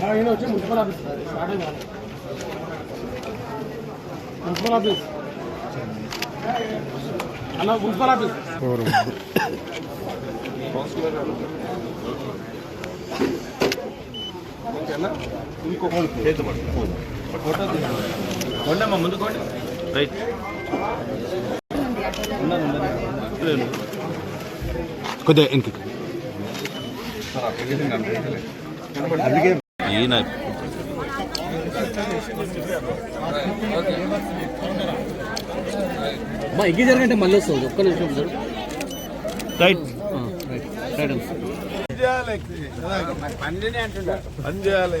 Sir ఈయన వచ్చి municipal office municipal office అన్న మున్సిపల్ ఆఫీస్ ఎవరు కొండమ్మ ముందు కొండ. రైట్. కొద్దిగా ఇంటికి ఈయన అమ్మా ఎగ్గి జరగంటే మళ్ళీ వస్తుంది. ఒక్క నిమిషం చూడు రైట్. రైట్. రైట్. పని చేయాలి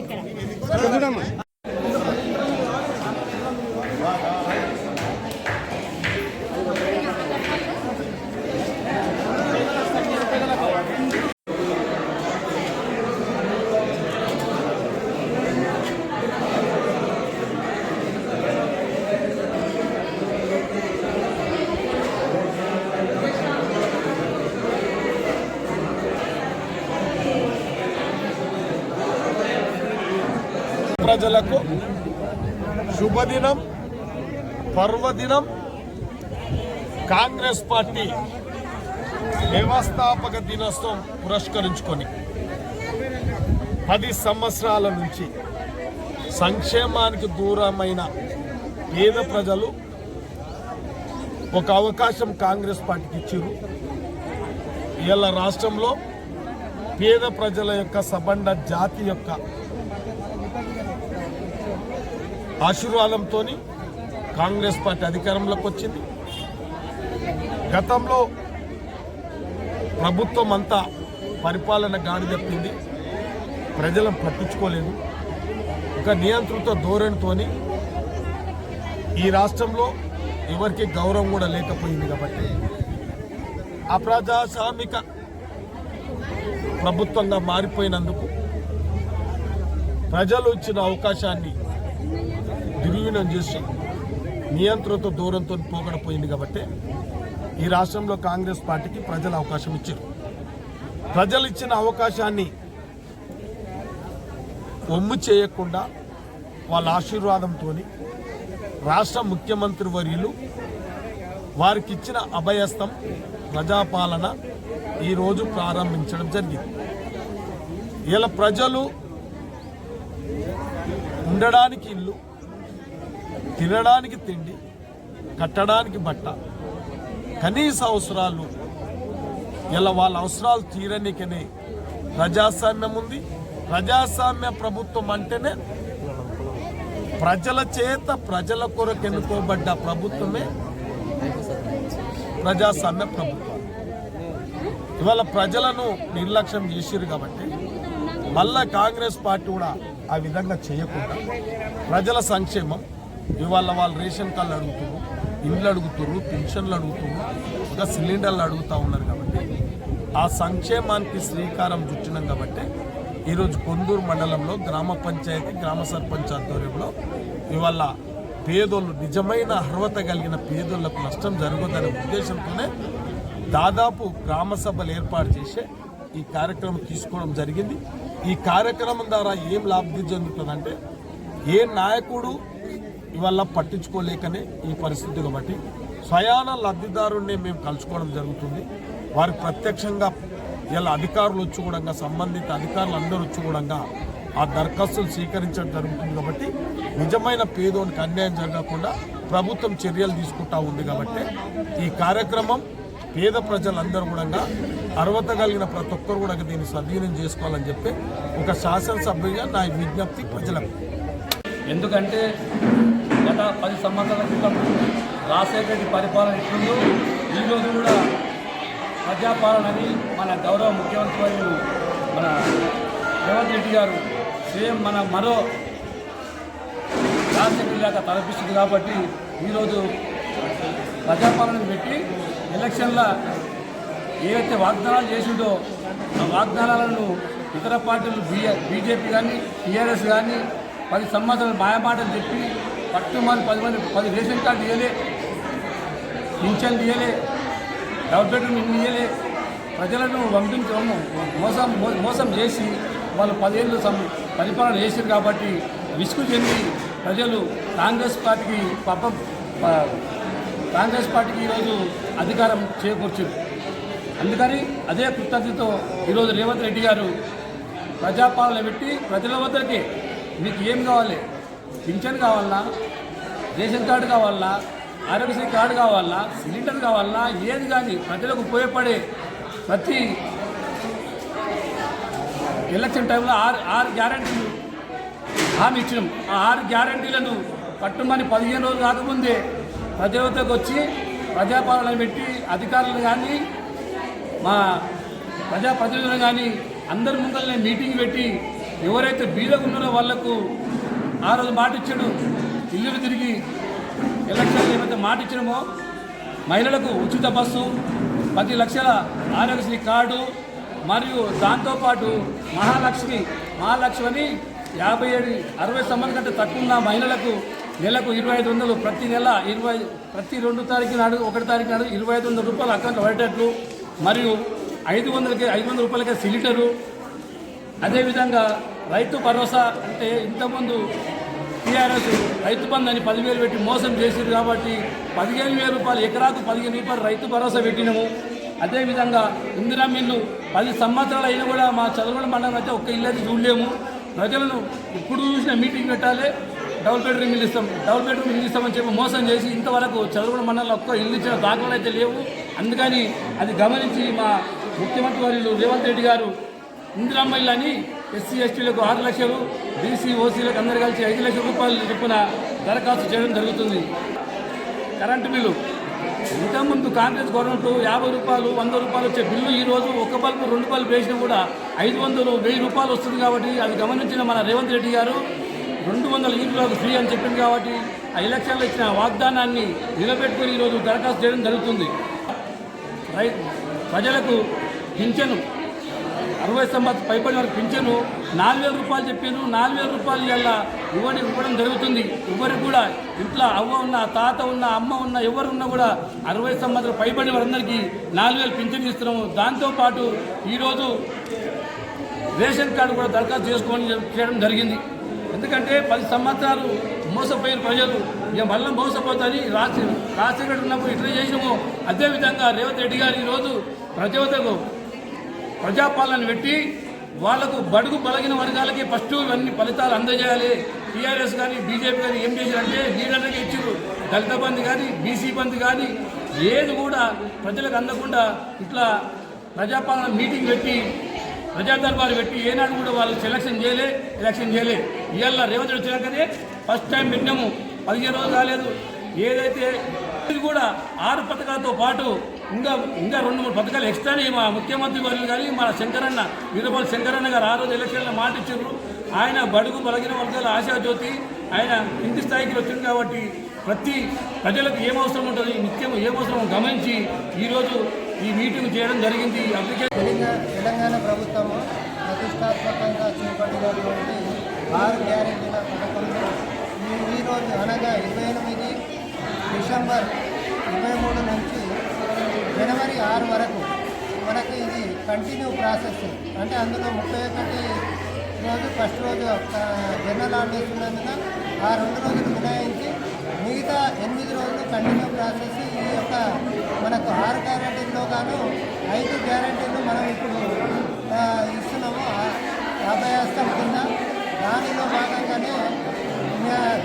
ఎక్కడ ప్రజలకు శుభదినం పర్వదినం. కాంగ్రెస్ పార్టీ వ్యవస్థాపక దినోత్సవం పురస్కరించుకొని పది సంవత్సరాల నుంచి సంక్షేమానికి దూరమైన పేద ప్రజలు ఒక అవకాశం కాంగ్రెస్ పార్టీకి ఇచ్చారు ఇవాళ రాష్ట్రంలో పేద ప్రజల యొక్క సబండ జాతి యొక్క ఆశీర్వాదంతో కాంగ్రెస్ పార్టీ అధికారంలోకి వచ్చింది. గతంలో ప్రభుత్వం అంతా పరిపాలన గాడి తప్పింది ప్రజలను పట్టించుకోలేదు. ఒక నియంత్రిత ధోరణితోని ఈ రాష్ట్రంలో ఎవరికి గౌరవం కూడా లేకపోయింది కాబట్టి అప్రజాస్వామిక ప్రభుత్వంగా మారిపోయినందుకు ప్రజలు ఇచ్చిన అవకాశాన్ని దుర్వినియోగం చేసి నియంత్రణతో దూరంతో పోగడపోయింది కాబట్టి ఈ రాష్ట్రంలో కాంగ్రెస్ పార్టీకి ప్రజలు అవకాశం ఇచ్చారు. ప్రజలు ఇచ్చిన అవకాశాన్ని ఒమ్ము చేయకుండా వాళ్ళ ఆశీర్వాదంతో రాష్ట్ర ముఖ్యమంత్రి వర్యులు వారికి ఇచ్చిన అభయస్థం ప్రజాపాలన ఈరోజు ప్రారంభించడం జరిగింది. ఇలా ప్రజలు ఉండడానికి ఇల్లు తినడానికి తిండి కట్టడానికి బట్ట. కనీస అవసరాలు ఇలా వాళ్ళ అవసరాలు తీరనికనే ప్రజాస్వామ్యం ఉంది. ప్రజాస్వామ్య ప్రభుత్వం అంటేనే ప్రజల చేత ప్రజల కొరకు ఎన్నుకోబడ్డ ప్రభుత్వమే ప్రజాస్వామ్య ప్రభుత్వం. ఇవాళ ప్రజలను నిర్లక్ష్యం చేసిరు కాబట్టి మళ్ళా కాంగ్రెస్ పార్టీ కూడా ఆ విధంగా చేయకుండా ప్రజల సంక్షేమం ఇవాళ వాళ్ళు రేషన్ కార్డులు అడుగుతున్నారు ఇండ్లు అడుగుతున్నారు పెన్షన్లు అడుగుతున్నారు ఒక సిలిండర్లు అడుగుతూ ఉన్నారు కాబట్టి ఆ సంక్షేమానికి శ్రీకారం చుట్టినాం కాబట్టి ఈరోజు కొందూరు మండలంలో గ్రామ పంచాయతీ గ్రామ సర్పంచ్ ఆధ్వర్యంలో ఇవాళ పేదోళ్ళు నిజమైన అర్హత కలిగిన పేదోళ్ళకు నష్టం జరగదనే ఉద్దేశంతోనే దాదాపు గ్రామ సభలు ఏర్పాటు చేసి ఈ కార్యక్రమం తీసుకోవడం జరిగింది. ఈ కార్యక్రమం ద్వారా ఏం లాభి చెందుతుందంటే ఏ నాయకుడు ఇవాళ పట్టించుకోలేకనే ఈ పరిస్థితి కాబట్టి స్వయాన లబ్ధిదారుణ్ణి మేము కలుసుకోవడం జరుగుతుంది. వారి ప్రత్యక్షంగా ఇలా అధికారులు వచ్చి కూడా సంబంధిత అధికారులు అందరూ వచ్చి కూడా ఆ దరఖాస్తులు స్వీకరించడం జరుగుతుంది కాబట్టి నిజమైన పేదోనికి అన్యాయం జరగకుండా ప్రభుత్వం చర్యలు తీసుకుంటా ఉంది కాబట్టి ఈ కార్యక్రమం పేద ప్రజలందరూ కూడా అర్హత కలిగిన ప్రతి ఒక్కరు కూడా దీన్ని సద్వినియోగం చేసుకోవాలని చెప్పి ఒక శాసనసభ్యుగా నా విజ్ఞప్తి ప్రజలకు. ఎందుకంటే గత పది సంవత్సరాల క్రితం రాజశేఖర రెడ్డి పరిపాలన ఇస్తుందో ఈరోజు కూడా ప్రజాపాలనని మన గౌరవ ముఖ్యమంత్రి వారు మన రేవంత్ రెడ్డి గారు సేమ్ మన మరో రాజశేఖర దాకా తలపిస్తుంది కాబట్టి ఈరోజు ప్రజాపాలన పెట్టి ఎలక్షన్ల ఏవైతే వాగ్దానాలు చేసిండో ఆ వాగ్దానాలను ఇతర పార్టీలు బీఏ బీజేపీ కానీ టీఆర్ఎస్ కానీ పది సంవత్సరాలు మాయమాటలు చెప్పి పట్టు మంది పది మంది పది రేషన్ కార్డు ఇవ్వలే పింఛన్ ఇవ్వలే డబుల్ బెడ్రూమ్ ఇల్లు ఇవ్వలే ప్రజలను పంపించడం మోసం మోసం చేసి వాళ్ళు పదేళ్ళు సం పరిపాలన చేశారు కాబట్టి విసుగు చెంది ప్రజలు కాంగ్రెస్ పార్టీకి పాపం కాంగ్రెస్ పార్టీకి ఈరోజు అధికారం చేకూర్చింది అందుకని అదే కృతజ్ఞతతో ఈరోజు రేవంత్ రెడ్డి గారు ప్రజాపాలన పెట్టి ప్రజల వద్దకే మీకు ఏం కావాలి? పింఛన్ కావాలా? రేషన్ కార్డు కావాలా? ఆరోగ్యశ్రీ కార్డు కావాలా? సిలిండర్ కావాలా? ఏది కానీ ప్రజలకు ఉపయోగపడే ప్రతి ఎలక్షన్ టైంలో ఆరు ఆరు గ్యారంటీలు హామీ ఇచ్చినాం. ఆ ఆరు గ్యారంటీలను పట్టుమని పదిహేను రోజులు కాకముందే ప్రజలతోకి వచ్చి ప్రజాపాలన పెట్టి అధికారులు కానీ మా ప్రజాప్రతినిధులు కానీ అందరి ముందరనే మీటింగ్ పెట్టి ఎవరైతే బీదగా ఉన్నారో వాళ్ళకు ఆ రోజు మాట ఇచ్చాడు. ఇల్లు తిరిగి ఎలక్షన్లు ఏమైతే మాట ఇచ్చినామో మహిళలకు ఉచిత బస్సు పది లక్షల ఆరోగ్యశ్రీ కార్డు మరియు దాంతోపాటు మహాలక్ష్మి మహాలక్ష్మి అని యాభై ఏడు అరవై సంవత్సరం కంటే తక్కువ ఉన్న మహిళలకు నెలకు ఇరవై ఐదు వందలు ప్రతి నెల ఇరవై ప్రతి రెండు తారీఖు నాడు ఒకటి తారీఖు నాడు ఇరవై ఐదు వందల రూపాయలు అకౌంట్లో పడేటట్లు మరియు ఐదు వందలకి ఐదు వందల రూపాయలకే సిలిండరు. అదేవిధంగా రైతు భరోసా అంటే ఇంతకుముందు టీఆర్ఎస్ రైతు బంధు అని పదివేలు పెట్టి మోసం చేసారు కాబట్టి పదిహేను వేల రూపాయలు ఎకరాకు పదిహేను రూపాయలు రైతు భరోసా పెట్టినము. అదేవిధంగా ఇందిరా మిల్లు పది సంవత్సరాలు అయినా కూడా మా చదువుల మండలం అయితే ఒక్క ఇల్లు అయితే చూడలేము. ప్రజలను ఇప్పుడు చూసిన మీటింగ్ పెట్టాలి. డబుల్ బెడ్రూమ్ ఇల్లు ఇస్తాం. డబుల్ బెడ్రూమ్ ఇల్లు ఇస్తామని చెప్పి మోసం చేసి ఇంతవరకు చదువుల మండలంలో ఒక్క ఇల్లు ఇచ్చిన దాఖలు అయితే లేవు. అందుకని అది గమనించి మా ముఖ్యమంత్రి వర్యులు రేవంత్ రెడ్డి గారు ఇందిరమ్మ ఇల్లు అని ఎస్సీ ఎస్టీలకు ఆరు లక్షలు బీసీ ఓసీలకు అందరు కలిసి ఐదు లక్షల రూపాయలు చొప్పున దరఖాస్తు చేయడం జరుగుతుంది. Current bill. ఇంతకుముందు కాంగ్రెస్ గవర్నమెంట్ యాభై రూపాయలు వంద రూపాయలు వచ్చే బిల్లు ఈ రోజు ఒక బల్బు రెండు బల్బు వేసినా కూడా ఐదు వందలు వెయ్యి రూపాయలు వస్తుంది కాబట్టి అది గమనించిన మన రేవంత్ రెడ్డి గారు రెండు వందల యూనిట్లకు ఫ్రీ అని చెప్పింది కాబట్టి ఆ ఎలక్షన్లో ఇచ్చిన వాగ్దానాన్ని నిలబెట్టుకుని ఈరోజు దరఖాస్తు చేయడం జరుగుతుంది. రై ప్రజలకు పింఛను. అరవై సంవత్సరం పైపడిన వరకు పింఛను నాలుగు వేల రూపాయలు చెప్పాను. నాలుగు వేల రూపాయలు ఇవాళ ఇవ్వని ఇవ్వడం జరుగుతుంది. ఎవరికి కూడా ఇంట్లో అవ్వ ఉన్న తాత ఉన్న అమ్మ ఉన్న ఎవరు ఉన్నా కూడా అరవై సంవత్సరం పైబడి వారందరికీ నాలుగు వేలు పింఛన్ ఇస్తున్నాము. దాంతోపాటు ఈరోజు రేషన్ కార్డు కూడా దరఖాస్తు చేసుకోవడం చేయడం జరిగింది. ఎందుకంటే పది సంవత్సరాలు మోసపోయిన ప్రజలు. ఇక మళ్ళీ మోసపోతారని రాష్ట్ర రాజశేఖర్ ఉన్నప్పుడు ఇట్లా చేసినాము. అదేవిధంగా రేవంత్ రెడ్డి గారు ఈరోజు ప్రజలకు ప్రజాపాలన పెట్టి వాళ్ళకు బడుగు బలగిన వర్గాలకి ఫస్ట్ ఇవన్నీ ఫలితాలు అందజేయాలి. టీఆర్ఎస్ కానీ బీజేపీ కానీ ఏం చేశారంటే వీళ్ళందరికీ ఇచ్చారు దళిత బంద్ కానీ బీసీ బంద్ కానీ ఏది కూడా ప్రజలకు అందకుండా ఇట్లా ప్రజాపాలన మీటింగ్ పెట్టి ప్రజా దర్బారు పెట్టి ఏనాడు కూడా వాళ్ళు సెలక్షన్ చేయలే ఎలక్షన్ చేయలే. ఇవాళ రేవంత్ వచ్చినాకనే ఫస్ట్ టైం పెట్టినాము. పదిహేను రోజులు కాలేదు. ఏదైతే ఇది కూడా ఆరు పథకాలతో పాటు ఇంకా ఇంకా రెండు మూడు పథకాలు ఎక్స్ట్రానే మా ముఖ్యమంత్రి వర్యులు కానీ మన శంకరన్న వీరపల్లి శంకరన్న గారు ఆ రోజు ఎలక్షన్లో మాట ఇచ్చారు ఆయన బడుగు బలగిన వర్గాల ఆశాజ్యోతి ఆయన ఇంటి స్థాయికి వచ్చింది కాబట్టి ప్రతి ప్రజలకు ఏం అవసరం ఉంటుంది నిత్యం ఏం అవసరం గమనించి ఈరోజు ఈ మీటింగ్ చేయడం జరిగింది. అప్లికేషన్ తెలంగాణ తెలంగాణ ప్రభుత్వము ప్రతిష్టాత్మకంగా చేపట్టినటువంటి ఆరు గ్యారెంటీల పథకంలో ఈరోజు అనగా ఇరవై ఎనిమిది డిసెంబర్ ఇరవై మూడు నుంచి జనవరి ఆరు వరకు మనకి ఇది కంటిన్యూ ప్రాసెస్ అంటే అందులో ముప్పై ఒకటి రోజు ఫస్ట్ రోజు జనరల్ హాలిడేస్ ఉన్నందున ఆ రెండు రోజులు మినహాయించి మిగతా ఎనిమిది రోజులు కంటిన్యూ ప్రాసెస్ ఈ యొక్క మనకు ఆరు గ్యారంటీల్లో గాను ఐదు గ్యారెంటీలు మనం ఇప్పుడు ఇస్తున్నాము. అభయాస్తం కింద. దానిలో భాగంగానే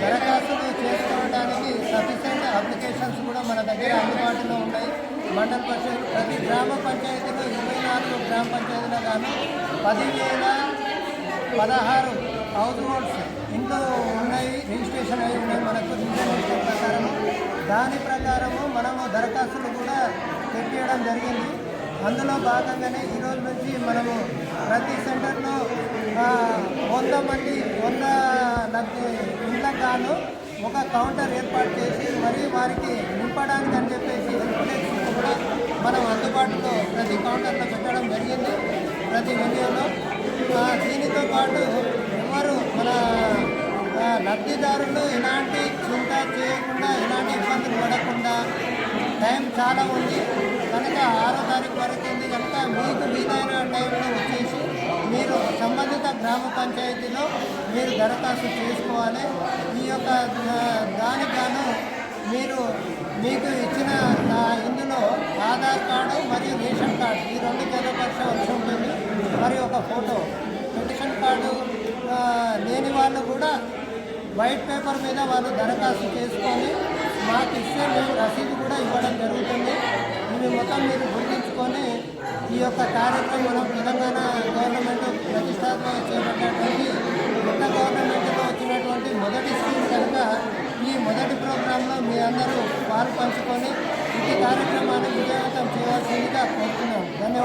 దరఖాస్తులు చేసుకోవడానికి సఫిషియంట్ అప్లికేషన్స్ కూడా మన దగ్గర అందుబాటులో ఉన్నాయి. మండల పరిషత్ ప్రతి గ్రామ పంచాయతీలో ఇరవై నాలుగు గ్రామ పంచాయతీలో కానీ పదివేల పదహారు హౌస్ హోల్డ్స్ ఇంట్లో ఉన్నాయి రిజిస్ట్రేషన్ అయి ఉన్నాయి మనకు రిజిస్ట్రేషన్ ప్రకారం దాని ప్రకారము మనము దరఖాస్తులు కూడా పెట్టేయడం జరిగింది. అందులో భాగంగానే ఈ రోజు నుంచి మనము ప్రతి సెంటర్లో వంద మంది వంద లబ్ధి ఇండ్లకు గాను ఒక కౌంటర్ ఏర్పాటు చేసి మరి వారికి నింపడానికి అని చెప్పేసి హెల్ప్ మనం అందుబాటులో ప్రతి కౌంటర్లో పెట్టడం జరిగింది ప్రతి వెన్యూలో దీనితో పాటు ఎవరు మన లబ్ధిదారులు ఎలాంటి చింత చేయకుండా ఎలాంటి ఇబ్బందులు పడకుండా టైం చాలా ఉంది. కనుక ఆరో తారీఖు వరకు ఉంది కనుక మీకు వీలైన టైంలో వచ్చేసి మీరు సంబంధిత గ్రామ పంచాయతీలో మీరు దరఖాస్తు చేసుకోవాలి. ఈ యొక్క ఆ, దానికి గాను మీరు మీకు ఇచ్చిన నా ఇందులో ఆధార్ కార్డు మరియు రేషన్ కార్డు. ఈ రెండు జతపరచవలసి ఉంటుంది. మరి ఒక ఫోటో. రేషన్ కార్డు లేని వాళ్ళు కూడా వైట్ పేపర్ మీద వాళ్ళు దరఖాస్తు చేసుకొని మాకు ఇస్తే మేము రసీదు కూడా ఇవ్వడం జరుగుతుంది. ఇవి మొత్తం మీరు గుర్తించుకొని ఈ యొక్క కార్యక్రమం మనం తెలంగాణ గవర్నమెంట్ ప్రతిష్టాత్మక చేపట్టినటువంటి కొత్త గవర్నమెంట్ ఈ మొదటి ప్రోగ్రాంలో మీ అందరూ పాలు పంచుకొని ఈ కార్యక్రమాన్ని విజయవంతం చేయాల్సిందిగా కోరుతున్నాం. ధన్యవాదాలు.